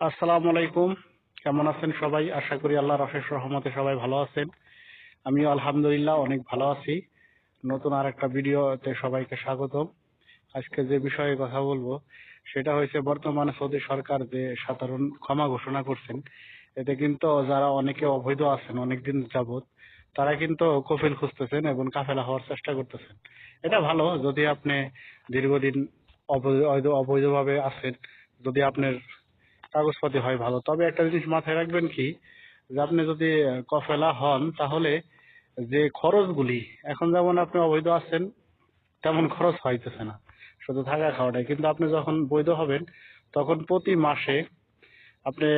আসসালামু আলাইকুম। কেমন আছেন সবাই? আশা করি আল্লাহর অশেষ রহমতে সবাই ভালো আছেন। আমিও আলহামদুলিল্লাহ অনেক ভালো আছি। নতুন আর একটা ভিডিওতে সবাইকে স্বাগতম। আজকে যে বিষয়ে কথা বলব, সেটা হয়েছে বর্তমানে সৌদি সরকার যে সাধারণ ক্ষমা ঘোষণা করছেন, এতে কিন্তু যারা অনেকে অবৈধ আছেন, অনেকদিন যাবত তারা কিন্তু কফিল খুঁজতেছেন এবং কাফেলা হওয়ার চেষ্টা করতেছেন। এটা ভালো, যদি আপনি দীর্ঘদিন অবৈধ, অবৈধভাবে আছেন, যদি আপনার কাগজপাতি হয় ভালো। তবে একটা জিনিস মাথায় রাখবেন কি, যে আপনি যদি কফেলা হন, তাহলে যে খরচগুলি, এখন যেমন আপনি অবৈধ আছেন, তেমন খরচ হইতেছে না। শুধু থাকা খাওয়াটাই। কিন্তু আপনি যখন বৈধ হবেন, তখন প্রতি মাসে আপনি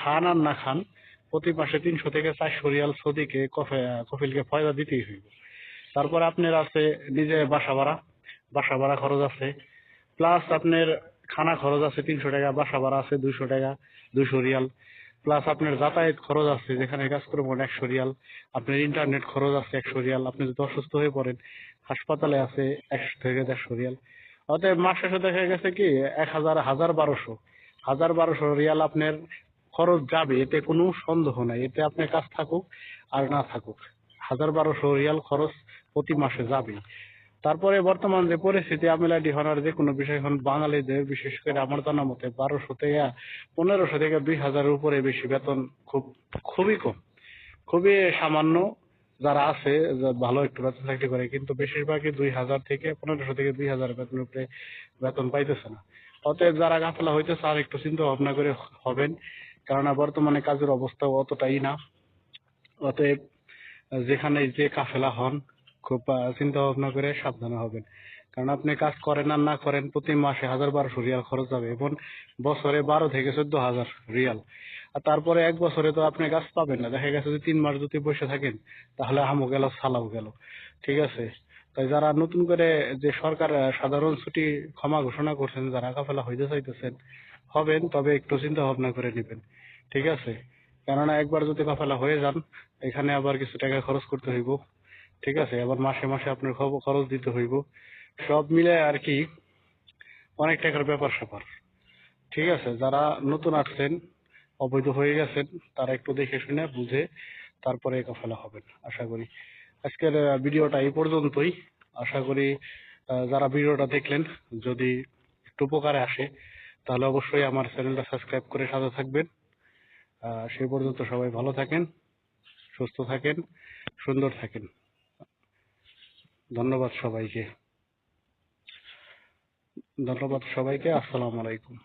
খান আর না খান, প্রতি মাসে তিনশো থেকে চারশো রিয়াল সৌদিকে কফিলকে ফয়দা দিতেই হইবে। তারপর আপনার আছে নিজে বাসা ভাড়া বাসা ভাড়া খরচ আছে। প্লাস আপনার খানা খরচ আছে তিনশো টাকা, বাসা ভাড়া আছে দুইশো টাকা, দুইশো রিয়াল। প্লাস আপনার যাতায়াত খরচ আছে, যেখানে কাজ করবেন একশো রিয়াল, আপনার ইন্টারনেট খরচ আছে একশো রিয়াল, আপনি যদি অসুস্থ হয়ে পড়েন, হাসপাতালে আছে একশো থেকে দেড়শো রিয়াল। অতএব মাস শেষে দেখা গেছে কি, এক হাজার হাজার বারোশো। হাজার বারোশো রিয়াল আপনার খরচ যাবে, এতে কোনো সন্দেহ নাই, এতে আপনার কাজ থাকুক আর না থাকুক। হাজার বারোশো রিয়াল খরচ প্রতি মাসে যাবে তারপরে বর্তমান যে পরিস্থিতি আমিলাডি হনার যে কোনো বিষয় এখন বাঙালিদের, বিশেষ করে আমার জানা মতে বারোশো থেকে পনেরোশো থেকে দুই হাজারের উপরে বেশি বেতন খুব, খুবই কম। খুবই সামান্য যারা আছে ভালো একটু বেতন চাকরি করে, কিন্তু বেশিরভাগই দুই হাজার থেকে পনেরোশো থেকে দুই হাজার বেতনের উপরে বেতন পাইতেছে না। অতএব যারা গাফলা হইতেছে, আর একটু চিন্তা ভাবনা করে হবেন, কেননা বর্তমানে কাজের অবস্থা অতটাই না। অতএব যেখানে যে কাফেলা হন খুব চিন্তা ভাবনা করে সাবধানে হবেন। কারণ আপনি কাজ করেন আর না করেন, প্রতি মাসে হাজার বারোশো রিয়াল খরচ হবে। এবং বছরে বারো থেকে চোদ্দ হাজার রিয়াল। আর তারপরে এক বছরে তো আপনি কাজ পাবেন না। দেখা গেছে যে তিন মাস যদি বসে থাকেন, তাহলে আমও গেল সালাও গেল। ঠিক আছে? তাই যারা নতুন করে যে সরকার সাধারণ ছুটি ক্ষমা ঘোষণা করছেন, যারা কাফেলা হইতে চাইতেছেন, হবেন, তবে একটু চিন্তা ভাবনা করে নেবেন। ঠিক আছে? কেননা একবার যদি কাফেলা হয়ে যান, এখানে আবার কিছু টাকা খরচ করতে হইব। ঠিক আছে, আবার মাসে মাসে আপনার খরচ দিতে হইব। সব মিলে আর কি অনেক টাকার ব্যাপার স্যাপার। ঠিক আছে, যারা নতুন আসছেন, অবৈধ হয়ে গেছেন, তারা একটু দেখে শুনে, বুঝে তারপরে কাফেলা হবেন, আশা করি। আজকের ভিডিওটা এই পর্যন্তই। আশা করি যারা ভিডিওটা দেখলেন, যদি একটু উপকারে আসে, তাহলে অবশ্যই আমার চ্যানেলটা সাবস্ক্রাইব করে সাথে থাকবেন। সেই পর্যন্ত সবাই ভালো থাকেন, সুস্থ থাকেন, সুন্দর থাকেন। ধন্যবাদ সবাইকে। ধন্যবাদ সবাইকে আসসালামু আলাইকুম।